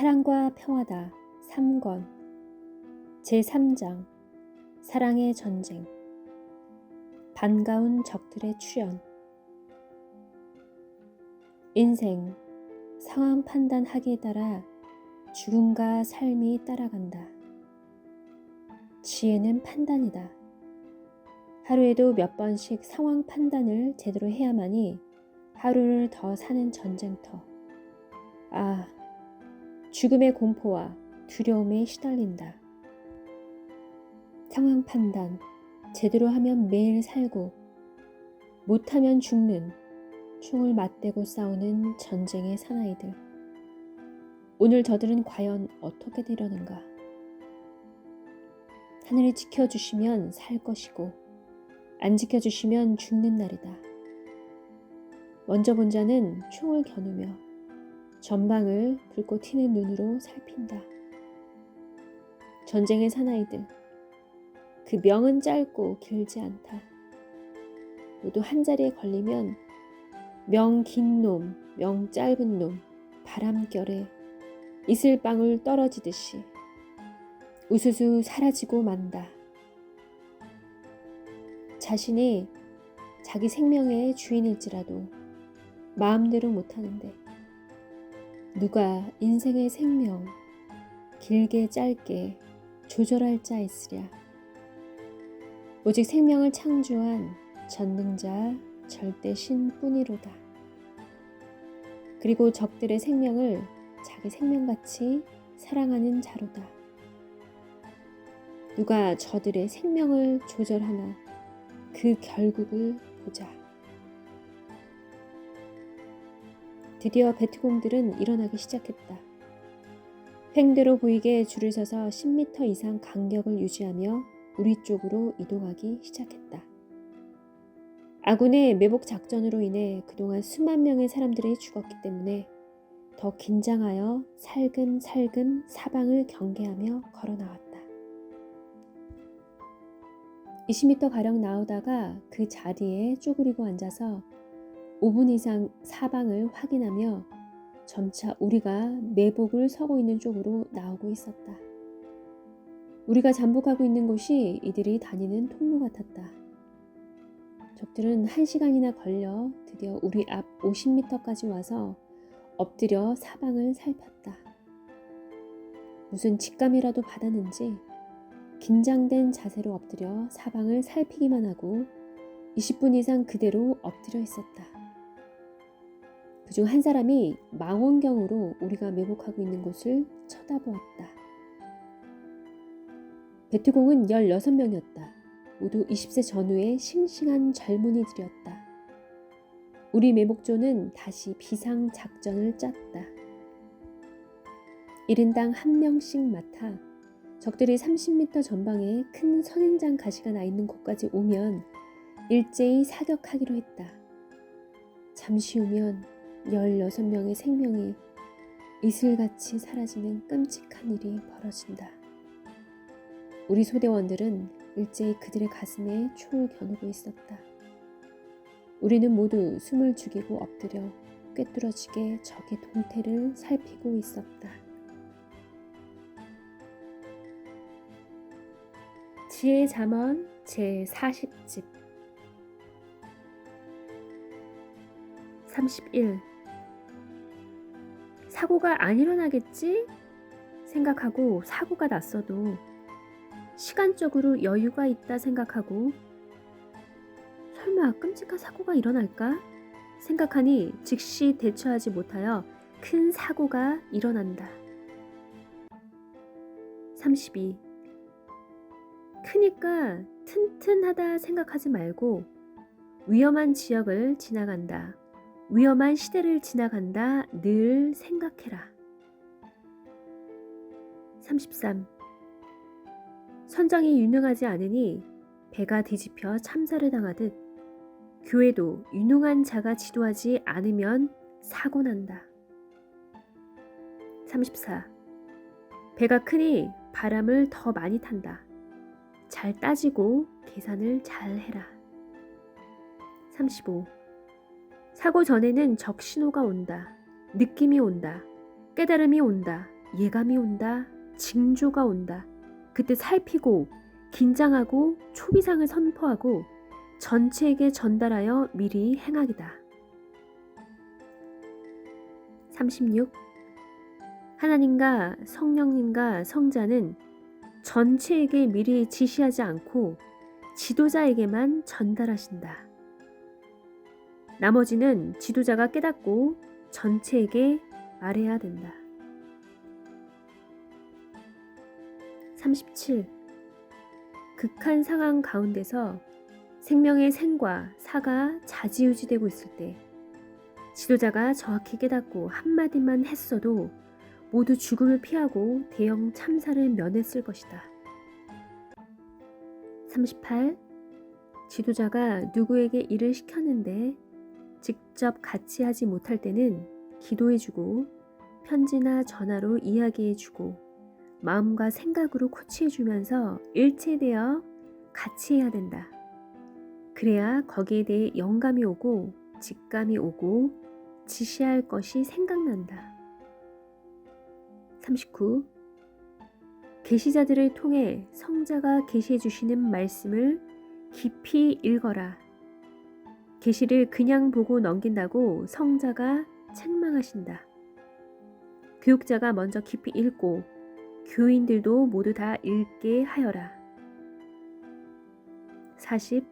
사랑과 평화다 3권 제3장 사랑의 전쟁 반가운 적들의 출현 인생 상황 판단하기에 따라 죽음과 삶이 따라간다. 지혜는 판단이다. 하루에도 몇 번씩 상황 판단을 제대로 해야만이 하루를 더 사는 전쟁터. 아, 죽음의 공포와 두려움에 시달린다. 상황 판단, 제대로 하면 매일 살고, 못하면 죽는 총을 맞대고 싸우는 전쟁의 사나이들. 오늘 저들은 과연 어떻게 되려는가? 하늘이 지켜주시면 살 것이고, 안 지켜주시면 죽는 날이다. 먼저 본 자는 총을 겨누며 전방을 붉고 튀는 눈으로 살핀다. 전쟁의 사나이들. 그 명은 짧고 길지 않다. 모두 한 자리에 걸리면 명 긴 놈, 명 짧은 놈, 바람결에 이슬방울 떨어지듯이 우수수 사라지고 만다. 자신이 자기 생명의 주인일지라도 마음대로 못하는데 누가 인생의 생명 길게 짧게 조절할 자 있으랴. 오직 생명을 창조한 전능자 절대 신뿐이로다. 그리고 적들의 생명을 자기 생명같이 사랑하는 자로다. 누가 저들의 생명을 조절하나 그 결국을 보자. 드디어 베트공들은 일어나기 시작했다. 횡대로 보이게 줄을 서서 10m 이상 간격을 유지하며 우리 쪽으로 이동하기 시작했다. 아군의 매복 작전으로 인해 그동안 수만 명의 사람들이 죽었기 때문에 더 긴장하여 살금살금 사방을 경계하며 걸어 나왔다. 20m 가량 나오다가 그 자리에 쪼그리고 앉아서 5분 이상 사방을 확인하며 점차 우리가 매복을 서고 있는 쪽으로 나오고 있었다. 우리가 잠복하고 있는 곳이 이들이 다니는 통로 같았다. 적들은 한 시간이나 걸려 드디어 우리 앞 50m까지 와서 엎드려 사방을 살폈다. 무슨 직감이라도 받았는지 긴장된 자세로 엎드려 사방을 살피기만 하고 20분 이상 그대로 엎드려 있었다. 그중 한 사람이 망원경으로 우리가 매복하고 있는 곳을 쳐다보았다. 베트공은 16명이었다. 모두 20세 전후의 싱싱한 젊은이들이었다. 우리 매복조는 다시 비상 작전을 짰다. 1인당 한 명씩 맡아 적들이 30m 전방에 큰 선인장 가시가 나 있는 곳까지 오면 일제히 사격하기로 했다. 잠시 후면 16명의 생명이 이슬같이 사라지는 끔찍한 일이 벌어진다. 우리 소대원들은 일제히 그들의 가슴에 총을 겨누고 있었다. 우리는 모두 숨을 죽이고 엎드려 꿰뚫어지게 적의 동태를 살피고 있었다. 지혜 잠언 제 40집 31 사고가 안 일어나겠지? 생각하고 사고가 났어도 시간적으로 여유가 있다 생각하고 설마 끔찍한 사고가 일어날까? 생각하니 즉시 대처하지 못하여 큰 사고가 일어난다. 32. 크니까 튼튼하다 생각하지 말고 위험한 지역을 지나간다. 위험한 시대를 지나간다. 늘 생각해라. 33. 선장이 유능하지 않으니 배가 뒤집혀 참사를 당하듯 교회도 유능한 자가 지도하지 않으면 사고 난다. 34. 배가 크니 바람을 더 많이 탄다. 잘 따지고 계산을 잘 해라. 35. 사고 전에는 적 신호가 온다. 느낌이 온다. 깨달음이 온다. 예감이 온다. 징조가 온다. 그때 살피고 긴장하고 초비상을 선포하고 전체에게 전달하여 미리 행하기다. 36. 하나님과 성령님과 성자는 전체에게 미리 지시하지 않고 지도자에게만 전달하신다. 나머지는 지도자가 깨닫고 전체에게 말해야 된다. 37. 극한 상황 가운데서 생명의 생과 사가 자지우지되고 있을 때 지도자가 정확히 깨닫고 한마디만 했어도 모두 죽음을 피하고 대형 참사를 면했을 것이다. 38. 지도자가 누구에게 일을 시켰는데 직접 같이 하지 못할 때는 기도해주고 편지나 전화로 이야기해주고 마음과 생각으로 코치해주면서 일체되어 같이 해야 된다. 그래야 거기에 대해 영감이 오고 직감이 오고 지시할 것이 생각난다. 39. 계시자들을 통해 성자가 계시해 주시는 말씀을 깊이 읽어라. 계시를 그냥 보고 넘긴다고 성자가 책망하신다. 교육자가 먼저 깊이 읽고 교인들도 모두 다 읽게 하여라. 40.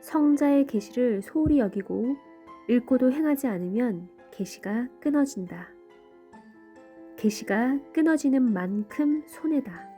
성자의 계시를 소홀히 여기고 읽고도 행하지 않으면 계시가 끊어진다. 계시가 끊어지는 만큼 손해다.